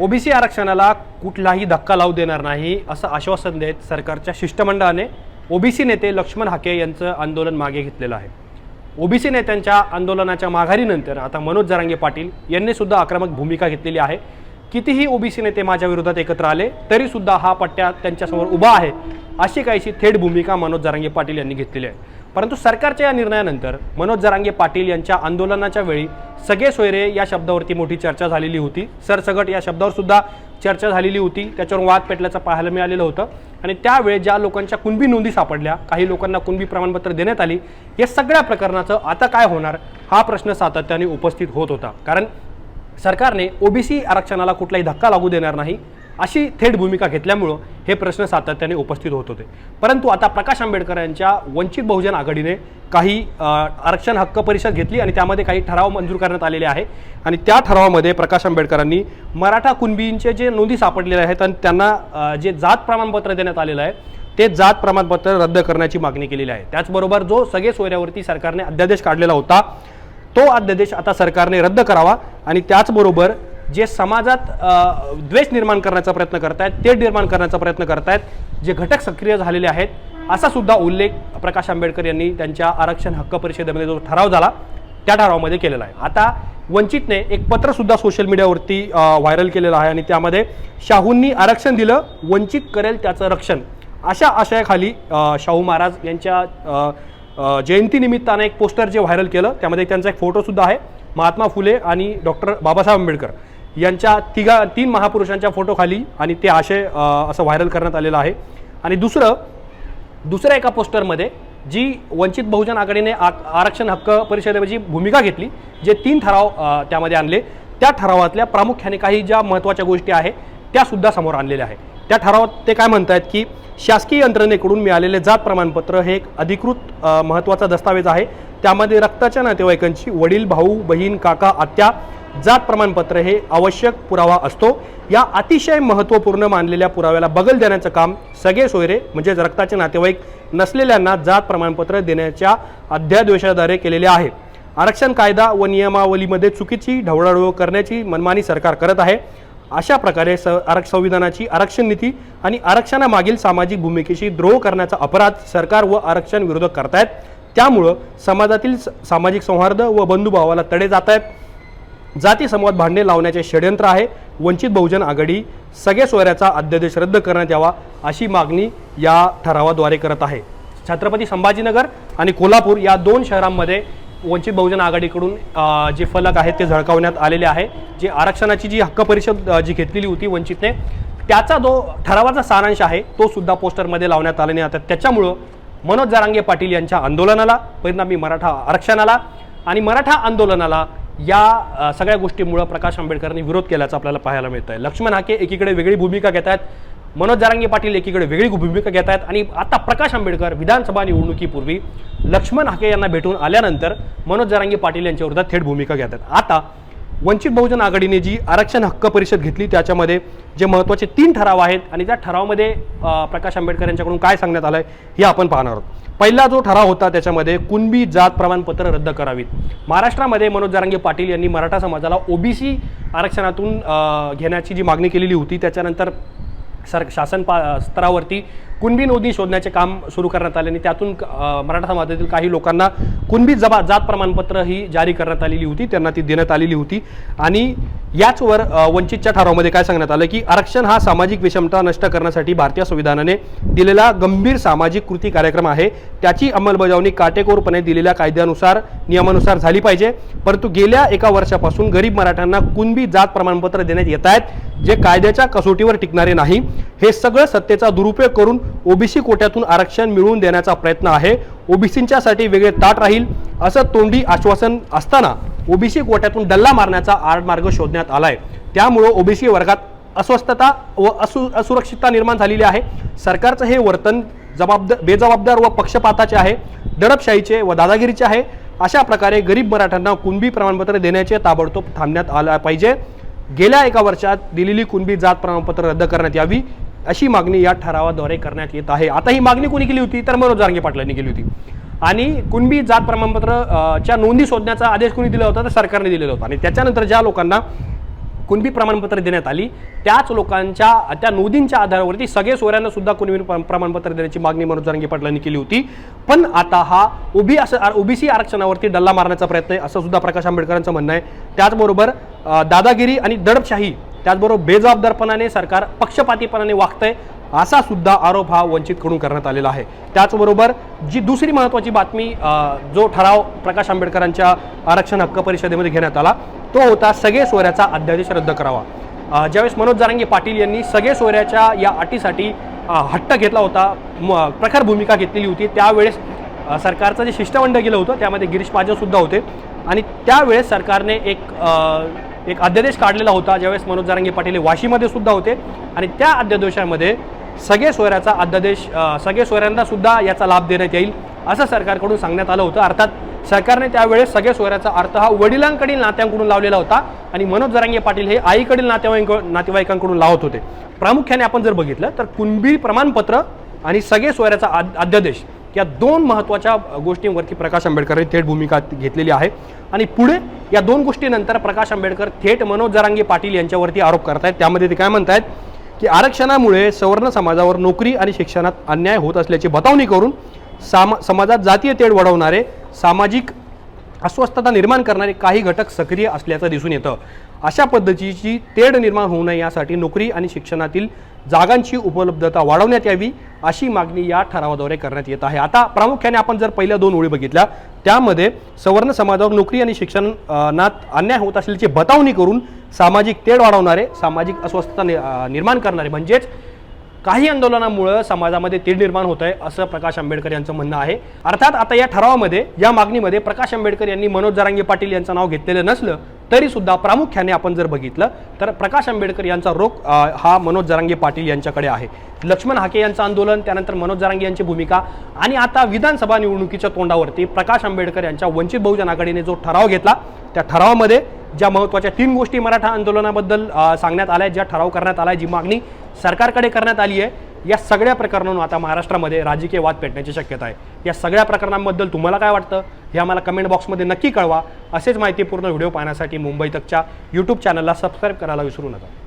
OBC आरक्षणाला कुठलाही धक्का लावू देणार नाही असं आश्वासन देत सरकारच्या शिष्टमंडळाने ओबीसी नेते लक्ष्मण हाके यांचं आंदोलन मागे घेतलेलं आहे. ओबीसी नेत्यांच्या आंदोलनाच्या माघारीनंतर आता मनोज जरांगे पाटील यांनी सुद्धा आक्रमक भूमिका घेतलेली आहे. कितीही ओबीसी नेते माझ्या विरोधात एकत्र आले तरी सुद्धा हा पट्ट्या त्यांच्यासमोर उभा आहे अशी काहीशी थेट भूमिका मनोज जरांगे पाटील यांनी घेतलेली आहे. परंतु सरकारच्या या निर्णयानंतर मनोज जरांगे पाटील यांच्या आंदोलनाच्या वेळी सगळे सोयरे या शब्दावरती मोठी चर्चा झालेली होती. सरसगट या शब्दावर सुद्धा चर्चा झालेली होती. त्याच्यावर वाद पेटल्याचं पाहायला मिळालेलं होतं. आणि त्यावेळी ज्या लोकांच्या कुणबी नोंदी सापडल्या काही लोकांना कुणबी प्रमाणपत्र देण्यात आली या सगळ्या प्रकरणाचं आता काय होणार हा प्रश्न सातत्याने उपस्थित होत होता. कारण सरकारने ओबीसी आरक्षणाला कुठलाही धक्का लागू देणार नाही अशी थेट भूमिका घेतल्यामुळं हे प्रश्न सातत्याने उपस्थित होत होते. परंतु आता प्रकाश आंबेडकर यांच्या वंचित बहुजन आघाडीने काही आरक्षण हक्क परिषद घेतली आणि त्यामध्ये काही ठराव मंजूर करण्यात आलेले आहे. आणि त्या ठरावामध्ये प्रकाश आंबेडकरांनी मराठा कुणबींचे जे नोंदी सापडलेले आहेत आणि त्यांना जे जात प्रमाणपत्र देण्यात आलेलं आहे ते जात प्रमाणपत्र रद्द करण्याची मागणी केलेली आहे. त्याचबरोबर जो सगळे सोयऱ्यावरती सरकारने अध्यादेश काढलेला होता तो अध्यादेश आता सरकारने रद्द करावा. आणि त्याचबरोबर जे समाजात द्वेष निर्माण करण्याचा प्रयत्न करतायत ते निर्माण करण्याचा प्रयत्न करतायत जे घटक सक्रिय झालेले आहेत असा सुद्धा उल्लेख प्रकाश आंबेडकर यांनी त्यांच्या आरक्षण हक्क परिषदेमध्ये जो ठराव झाला त्या ठरावामध्ये केलेला आहे. आता वंचितने एक पत्र सुद्धा सोशल मीडियावरती व्हायरल केलेलं आहे आणि त्यामध्ये शाहूंनी आरक्षण दिलं वंचित करेल त्याचं रक्षण. अशा आशयाखाली शाहू महाराज यांच्या जयंतीनिमित्तानं एक पोस्टर जे व्हायरल केलं त्यामध्ये त्यांचा एक फोटोसुद्धा आहे. महात्मा फुले आणि डॉक्टर बाबासाहेब आंबेडकर यांच्या तिघा तीन महापुरुषांच्या फोटोखाली आणि ते आशय असं व्हायरल करण्यात आलेलं आहे. आणि दुसरं दुसऱ्या एका पोस्टरमध्ये जी वंचित बहुजन आघाडीने आ आरक्षण हक्क परिषदेची भूमिका घेतली जे तीन ठराव त्यामध्ये आणले त्या ठरावातल्या प्रामुख्याने काही ज्या महत्त्वाच्या गोष्टी आहे त्यासुद्धा समोर आणलेल्या आहे त्या ठरावात ते काय म्हणत आहेत की शासकीय यंत्रणेकडून मिळालेले जात प्रमाणपत्र हे एक अधिकृत महत्त्वाचा दस्तावेज आहे. त्यामध्ये रक्ताच्या नातेवाईकांची वडील भाऊ बहीण काका आत्या जात प्रमाणपत्र हे आवश्यक पुरावा असतो. या अतिशय महत्त्वपूर्ण मानलेल्या पुराव्याला बगल देण्याचं काम सगळे सोयरे म्हणजेच रक्ताचे नातेवाईक नसलेल्यांना जात प्रमाणपत्र देण्याच्या अध्यादेशाद्वारे केलेले आहे. आरक्षण कायदा व नियमावलीमध्ये चुकीची ढवळाढवळ करण्याची मनमानी सरकार करत आहे. अशा प्रकारे स आरक्ष संविधानाची आरक्षण नीती आणि आरक्षणामागील सामाजिक भूमिकेशी द्रोह करण्याचा अपराध सरकार व आरक्षण विरोधक करतायत. त्यामुळं समाजातील स- सामाजिक सौहार्द व बंधुभावाला तडे जात आहेत. जाती समूहात भांडणे लावण्याचे षडयंत्र आहे. वंचित बहुजन आघाडी सगळे सोयऱ्याचा अध्यादेश रद्द करण्यात यावा अशी मागणी या ठरावाद्वारे करत आहे. छत्रपती संभाजीनगर आणि कोल्हापूर या दोन शहरांमध्ये वंचित बहुजन आघाडीकडून जे फलक आहेत ते झळकावण्यात आलेले आहे. जे आरक्षणाची जी हक्क परिषद जी घेतलेली होती वंचितने त्याचा जो ठरावाचा सारांश आहे. तो सुद्धा पोस्टरमध्ये लावण्यात आला नाही. आता त्याच्यामुळं मनोज जारांगे पाटील यांच्या आंदोलनाला परिणामी मराठा आरक्षणाला आणि मराठा आंदोलनाला या सगळ्या गोष्टीमुळं प्रकाश आंबेडकरांनी विरोध केल्याचं आपल्याला पाहायला मिळतं आहे लक्ष्मण हाके एकीकडे वेगळी भूमिका घेत आहेत मनोज जारांगे पाटील एकीकडे वेगळी भूमिका घेत आहेत आणि आता प्रकाश आंबेडकर विधानसभा निवडणुकीपूर्वी लक्ष्मण हाके यांना भेटून आल्यानंतर मनोज जारांगे पाटील यांच्या विरोधात थेट भूमिका घेत आहेत. आता वंचित बहुजन आघाडीने जी आरक्षण हक्क परिषद घेतली त्याच्यामध्ये जे महत्त्वाचे तीन ठराव आहेत आणि त्या ठरावामध्ये प्रकाश आंबेडकर यांच्याकडून काय सांगण्यात आलं आहे हे आपण पाहणार आहोत. पहिला जो ठराव होता त्याच्यामध्ये कुणबी जात प्रमाणपत्र रद्द करावीत. महाराष्ट्रामध्ये मनोज जारांगे पाटील यांनी मराठा समाजाला ओबीसी आरक्षणातून घेण्याची जी मागणी केलेली होती त्याच्यानंतर सर शासन पा स्तरावरती कुणबी नोंदणी शोधण्याचे काम सुरू करण्यात आले आणि त्यातून मराठा समाजातील काही लोकांना कुणबी जबा जात प्रमाणपत्र ही जारी करण्यात आलेली होती त्यांना ती देण्यात आलेली होती. आणि याचवर वंचितच्या ठरावामध्ये काय सांगण्यात आलं की आरक्षण हा सामाजिक विषमता नष्ट करण्यासाठी भारतीय संविधानाने दिलेला गंभीर सामाजिक कृती कार्यक्रम आहे. त्याची अंमलबजावणी काटेकोरपणे दिलेल्या कायद्यानुसार नियमानुसार झाली पाहिजे. परंतु गेल्या एका वर्षापासून गरीब मराठ्यांना कुणबी जात प्रमाणपत्र देण्यात येत आहेत जे कायद्याच्या कसोटीवर टिकणारे नाही. हे सगळं सत्तेचा दुरुपयोग करून ओबीसी कोट्यातून आरक्षण मिळवून देण्याचा प्रयत्न आहे. ओबीसींच्यासाठी वेगळे ताट राहील असं तोंडी आश्वासन असताना ओबीसी कोट्यातून डल्ला मारण्याचा आडमार्ग शोधण्यात आलाय. त्यामुळं ओबीसी वर्गात अस्वस्थता व असु असुरक्षितता निर्माण झालेली आहे. सरकारचं हे वर्तन जबाबदार बेजबाबदार व पक्षपाताचे आहे. दडपशाहीचे व दादागिरीचे आहे. अशा प्रकारे गरीब मराठ्यांना कुणबी प्रमाणपत्र देण्याचे ताबडतोब थांबण्यात आलं पाहिजे. गेल्या एका वर्षात दिलेली कुणबी जात प्रमाणपत्र रद्द करण्यात यावी अशी मागणी या ठरावाद्वारे करण्यात येत आहे. आता ही मागणी कोणी केली होती? तर मनोज जारंगे पाटलांनी केली होती. आणि कुणबी जात प्रमाणपत्र च्या नोंदी शोधण्याचा आदेश कोणी दिला होता? तर सरकारने दिलेला होता. आणि त्याच्यानंतर ज्या लोकांना कुणबी प्रमाणपत्र देण्यात आली. त्याच लोकांच्या त्या नोंदींच्या आधारावरती सगळे सोऱ्यांना सुद्धा कुणबी प्रमाणपत्र देण्याची मागणी मनोज जरांगे पाटलांनी केली होती. पण आता हा ओबी असं ओबीसी आरक्षणावरती डल्ला मारण्याचा प्रयत्न आहे असं सुद्धा प्रकाश आंबेडकरांचं म्हणणं आहे. त्याचबरोबर दादागिरी आणि दडपशाही त्याचबरोबर बेजबाबदारपणाने सरकार पक्षपातीपणाने वागतंय असा सुद्धा आरोप हा वंचितकडून करण्यात आलेला आहे. त्याचबरोबर जी दुसरी महत्त्वाची बातमी जो ठराव प्रकाश आंबेडकरांच्या आरक्षण हक्क परिषदेमध्ये घेण्यात आला तो होता सगळे सोयऱ्याचा अध्यादेश रद्द करावा. ज्यावेळेस मनोज जारांगी पाटील यांनी सगळे सोयऱ्याच्या या अटीसाठी हट्ट घेतला होता म- प्रखर भूमिका घेतलेली होती त्यावेळेस सरकारचं जे शिष्टमंडळ गेलं होतं त्यामध्ये गिरीश महाजनसुद्धा होते. आणि त्यावेळेस सरकारने एक एक अध्यादेश काढलेला होता ज्यावेळेस मनोज जारांगे पाटील हे वाशीमध्ये सुद्धा होते. आणि त्या अध्यादेशामध्ये सगळे सोयऱ्याचा अध्यादेश सगळे सोयऱ्यांना सुद्धा याचा लाभ देण्यात येईल असं सरकारकडून सांगण्यात आलं होतं. अर्थात सरकारने त्यावेळेस सगळ्या सोयऱ्याचा अर्थ हा वडिलांकडील नात्यांकडून लावलेला होता आणि मनोज जरांगे पाटील हे आईकडील नातेवाईक नातेवाईकांकडून लावत होते. प्रामुख्याने आपण जर बघितलं तर कुणबी प्रमाणपत्र आणि सगळे सोयऱ्याचा अध्यादेश या दोन महत्त्वाच्या गोष्टींवरती प्रकाश आंबेडकरांनी थेट भूमिका घेतलेली आहे. आणि पुढे या दोन गोष्टीनंतर प्रकाश आंबेडकर थेट मनोज जरांगे पाटील यांच्यावरती आरोप करत आहेत त्यामध्ये ते काय म्हणतायत? की आरक्षणामुळे सवर्ण समाजावर नोकरी आणि शिक्षणात अन्याय होत असल्याची बतावणी करून सामा समाजात जातीय तेढ वाढवणारे सामाजिक अस्वस्थता निर्माण करणारे काही घटक सक्रिय असल्याचं दिसून येतं. अशा पद्धतीची तेढ निर्माण होऊ नये यासाठी नोकरी आणि शिक्षणातील जागांची उपलब्धता वाढवण्यात यावी अशी मागणी या ठरावाद्वारे करण्यात येत आहे. आता प्रामुख्याने आपण जर पहिल्या दोन ओळी बघितल्या त्यामध्ये सवर्ण समाजावर नोकरी आणि शिक्षणात अन्याय होत असल्याची बतावणी करून सामाजिक तेढ वाढवणारे सामाजिक अस्वस्थता नि- निर्माण करणारे म्हणजेच काही आंदोलनामुळं समाजामध्ये तीड निर्माण होत आहे असं प्रकाश आंबेडकर यांचं म्हणणं आहे. अर्थात आता या ठरावामध्ये या मागणीमध्ये प्रकाश आंबेडकर यांनी मनोज जरांगे पाटील यांचं नाव घेतलेलं नसलं तरी सुद्धा प्रामुख्याने आपण जर बघितलं तर प्रकाश आंबेडकर यांचा रोख हा मनोज जरांगे पाटील यांच्याकडे आहे. लक्ष्मण हाके यांचं आंदोलन त्यानंतर मनोज जरांगे यांची भूमिका आणि आता विधानसभा निवडणुकीच्या तोंडावरती प्रकाश आंबेडकर यांच्या वंचित बहुजन आघाडीने जो ठराव घेतला त्या ठरावामध्ये ज्या महत्त्वाच्या तीन गोष्टी मराठा आंदोलनाबद्दल सांगण्यात आल्या ज्या ठराव करण्यात आला जी मागणी सरकारकडे करण्यात आली आहे. या सगळ्या प्रकरणांवर आता महाराष्ट्रामध्ये राजकीय वाद पेटण्याची शक्यता आहे. या सगळ्या प्रकरणांबद्दल तुम्हाला काय वाटतं? हे आम्हाला कमेंट बॉक्समध्ये नक्की कळवा. असेच माहितीपूर्ण व्हिडिओ पाहण्यासाठी मुंबई तकच्या यूट्यूब चॅनलला सबस्क्राईब करायला विसरू नका.